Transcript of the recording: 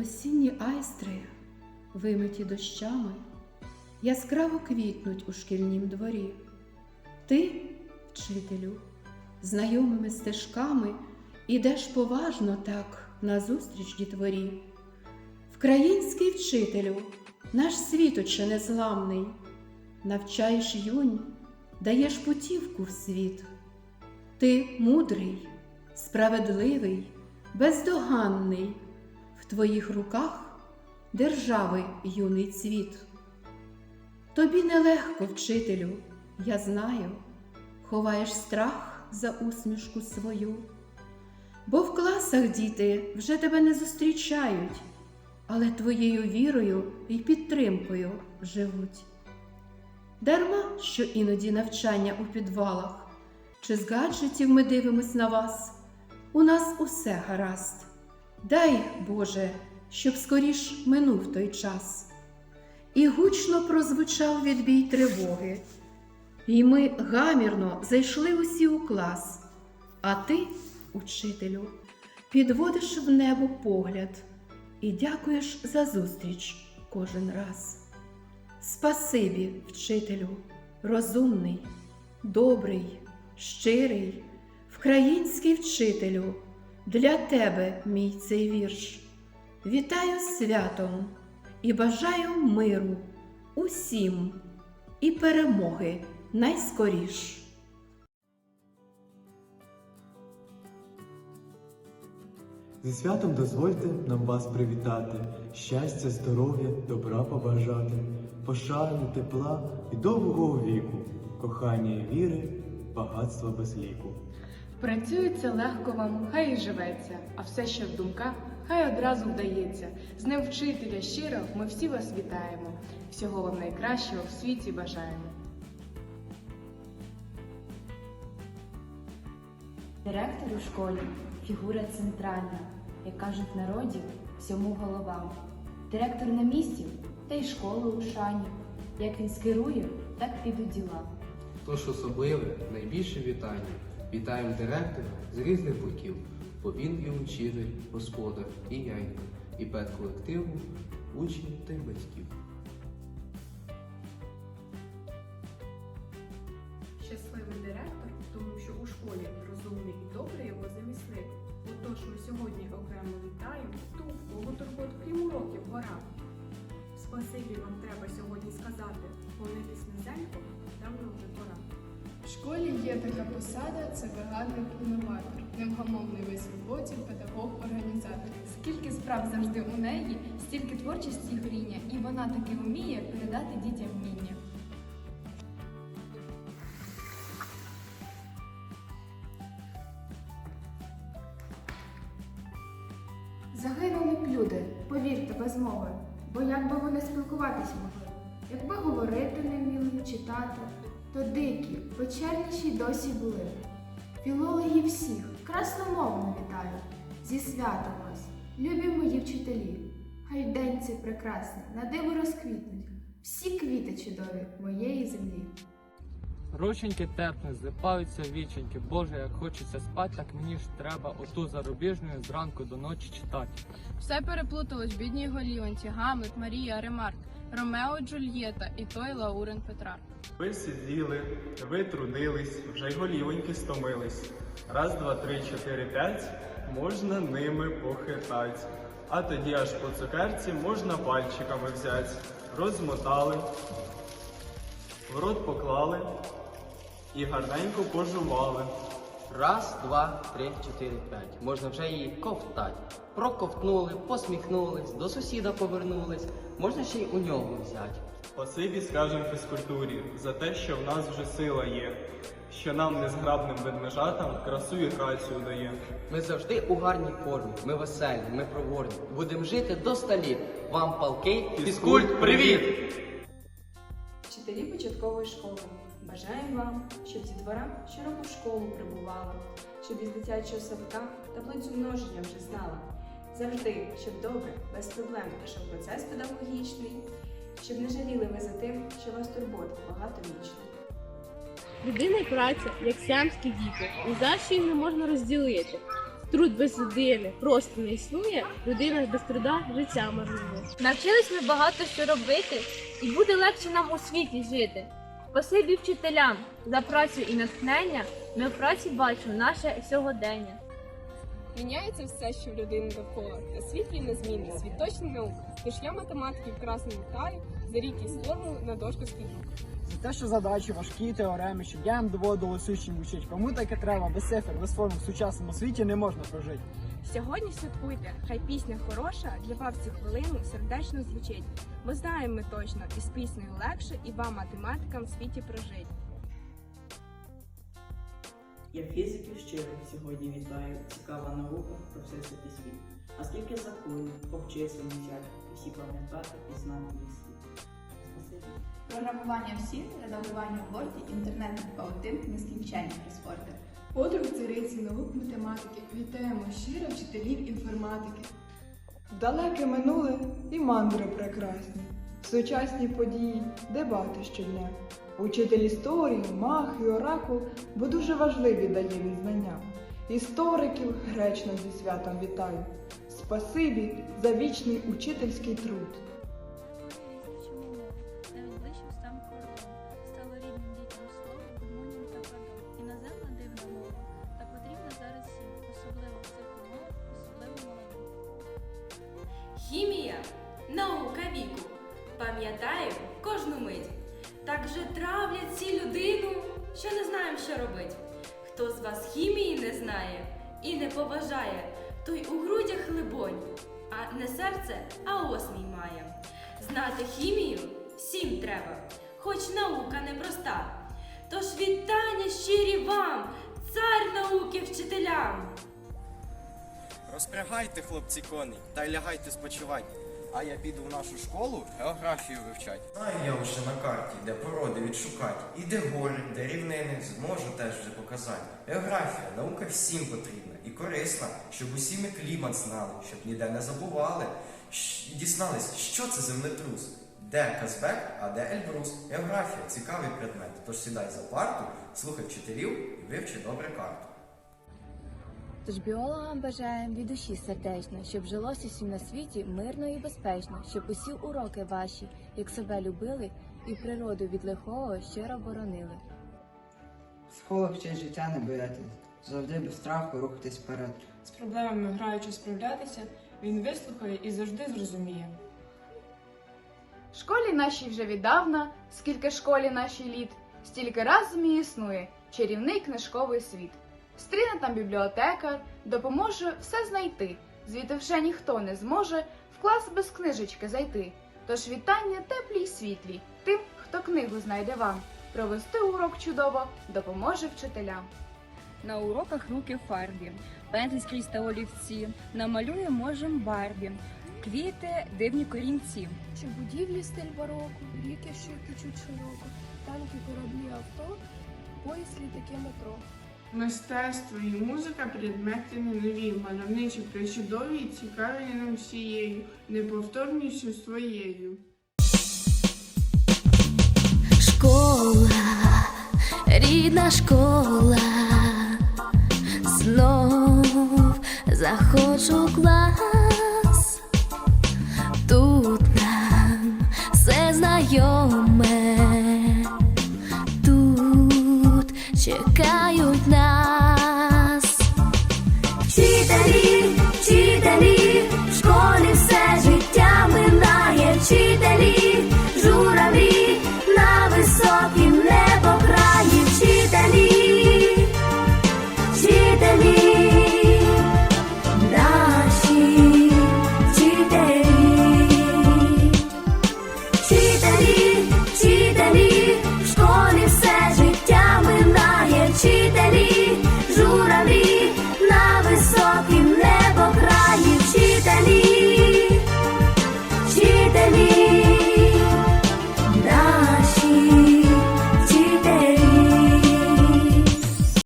осінні айстри, вимиті дощами, яскраво квітнуть у шкільнім дворі. Ти, вчителю, знайомими стежками ідеш поважно так назустріч дітворі. Вкраїнський вчителю, наш світоче незламний, навчаєш юнь, даєш путівку в світ. Ти мудрий, справедливий, бездоганний, твоїх руках держави юний цвіт. Тобі нелегко, вчителю, я знаю, ховаєш страх за усмішку свою, бо в класах діти вже тебе не зустрічають, але твоєю вірою і підтримкою живуть. Дарма, що іноді навчання у підвалах, чи з гаджетів ми дивимось на вас, у нас усе гаразд. Дай, Боже, щоб скоріш минув той час. І гучно прозвучав відбій тривоги. І ми гамірно зайшли усі у клас, а ти, учителю, підводиш в небо погляд і дякуєш за зустріч кожен раз. Спасибі, вчителю, розумний, добрий, щирий, вкраїнський вчителю, для тебе мій цей вірш. Вітаю святом і бажаю миру усім і перемоги найскоріш. Зі святом дозвольте нам вас привітати, щастя, здоров'я, добра побажати, пошани, тепла і довгого віку, кохання і віри, багатства без ліку. Працюється легко вам, хай і живеться, а все, що в думках, хай одразу вдається. З ним вчителя щиро ми всі вас вітаємо. Всього вам найкращого в світі бажаємо. Директор у школі фігура центральна, як кажуть народі, всьому голова. Директор на місці, та й школа у шані. Як він скерує, так підуть діла. Тож особливе, найбільше вітання. Вітаємо директора з різних боків, бо він і учитель, господар, і яйка, і педколективу, учнів та й батьків. Щасливий директор, тому що у школі розумний і добрий його замісник. Отож ми сьогодні окремо вітаємо ту, кого турбот крім уроків гора. Спасибі вам треба сьогодні сказати, клонитись низенько, давно вже пора. В школі є така посада, це вигадник інноватор, невгамовний весь роботі, педагог, організатор. Скільки справ завжди у неї, стільки творчості і горіння, і вона таки вміє передати дітям вміння. Загинули б люди, повірте, без мови, бо як би вони спілкуватись могли, якби говорити не вміли, читати, то дикі, печерніші й досі були. Філологи всіх красномовно вітаю, зі святом вас, любі мої вчителі. Хай день цей прекрасний, на диво розквітнуть, всі квіти чудові моєї землі. Рученьки терпне, злипаються віченьки. Боже, як хочеться спати, так мені ж треба оту зарубіжну зранку до ночі читати. Все переплуталось, бідній голіванці, Гамлет, Марія, Ремарк, Ромео, Джульєта і той Лаурен Петрарк. Ви сиділи, ви трудились, вже й голівоньки стомились. Раз, два, три, чотири, п'ять, можна ними похитать. А тоді аж по цукерці можна пальчиками взять. Розмотали, в рот поклали і гарненько пожували. Раз, два, три, чотири, п'ять. Можна вже її ковтать. Проковтнули, посміхнулись, до сусіда повернулись. Можна ще й у нього взяти. Спасибі скажем фізкультурі за те, що в нас вже сила є, що нам незграбним ведмежатам красу і грацію дає. Ми завжди у гарній формі, ми веселі, ми проворні. Будемо жити до ста літ. Вам палкий фізкульт, привіт! Вчителі початкової школи. Бажаємо вам, щоб дітвора щороку в школу прибувала, щоб із дитячого садка таблицю множення вже знала. Завжди, щоб добре, без проблем пішов процес педагогічний, щоб не жаліли ви за тим, що вас турбот багатовічний. Людина і праця, як сіамські діти, ні за що їх не можна розділити. Труд без людини просто не існує, людина без труда життя марнує. Навчились ми багато що робити, і буде легше нам у світі жити. Спасибі вчителям за працю і натхнення. Ми в праці бачимо наше сьогодення. Міняється все, що в людини довкола, та світ він незмінний, світ точний наук. Тож я математиків красно вітаю за і формул на дошку складу. За те, що задачі важкі теореми, щоб я їм доводилось учням учить. Кому таке треба без цифр, без формул в сучасному світі не можна прожити. Сьогодні святкуйте, хай пісня хороша для вас цю хвилину сердечно звучить. Бо знаємо ми точно, із піснею легше і вам, математикам, в світі прожить. Я фізиків щиро сьогодні вітаю. Цікава наука про і світ. А скільки законів, обчислень взяти, всі пам'ятати і знати. Спасибі. Програмування всім, редагування в Word, інтернетних паутин, нескінченні розпорти. Подруг цариці наук математики. Вітаємо щиро вчителів інформатики. Далеке минуле і мандри прекрасні, сучасні події, дебати щодня. Учитель історії, мах і оракул, бо дуже важливі дає він знання. Істориків гречно зі святом вітаю. Спасибі за вічний учительський труд. Найближчим став кордон, стало рідним дітям слово, комунію та падон. Іноземна дивна мова, та потрібна зараз всім, особливо в цих умовах, особливо молодим. Хімія наука віку. Пам'ятаю кожну мить. Так же травлять ці людину, що не знаємо, що робить. Хто з вас хімії не знає і не побажає, той у грудях либонь, а не серце, а осмій має. Знати хімію всім треба, хоч наука непроста. Тож вітання щирі вам, цар науки вчителям! Розпрягайте, хлопці, коней, та й лягайте спочивати. А я піду в нашу школу географію вивчать. Знаю я вже на карті, де породи відшукати, і де гори, де рівнини, зможу теж вже показати. Географія, наука всім потрібна і корисна, щоб усі ми клімат знали, щоб ніде не забували. І дізнались, що це землетрус, де Казбек, а де Ельбрус. Географія цікавий предмет. Тож сідай за парту, слухай вчителів і вивчи добре карту. Тож біологам бажаємо від душі сердечно, щоб жилося всім на світі мирно і безпечно, щоб усі уроки ваші, як себе любили, і природу від лихого щиро боронили. Психолог вчить життя не боятись, завжди без страху рухатись вперед. З проблемами граючи справлятися, він вислухає і завжди зрозуміє. Школі нашій вже віддавна, скільки школі нашій літ, стільки разом і існує чарівний книжковий світ. Стріне там бібліотекар, допоможе все знайти. Звідти вже ніхто не зможе в клас без книжечки зайти. Тож вітання теплі й світлі тим, хто книгу знайде вам. Провести урок чудово допоможе вчителям. На уроках руки фарбі, пензлі скрізь та олівці, намалює можем барбі, квіти, дивні корінці. Чи будівлі стиль бароко, ріки, що течуть широко, танки, кораблі, авто, поїзд, літаки, метро. Мистецтво і музика предмети не нові, мальовничі, причудові і цікаві нам всією, неповторністю своєю. Школа, рідна школа, знов захочу клас.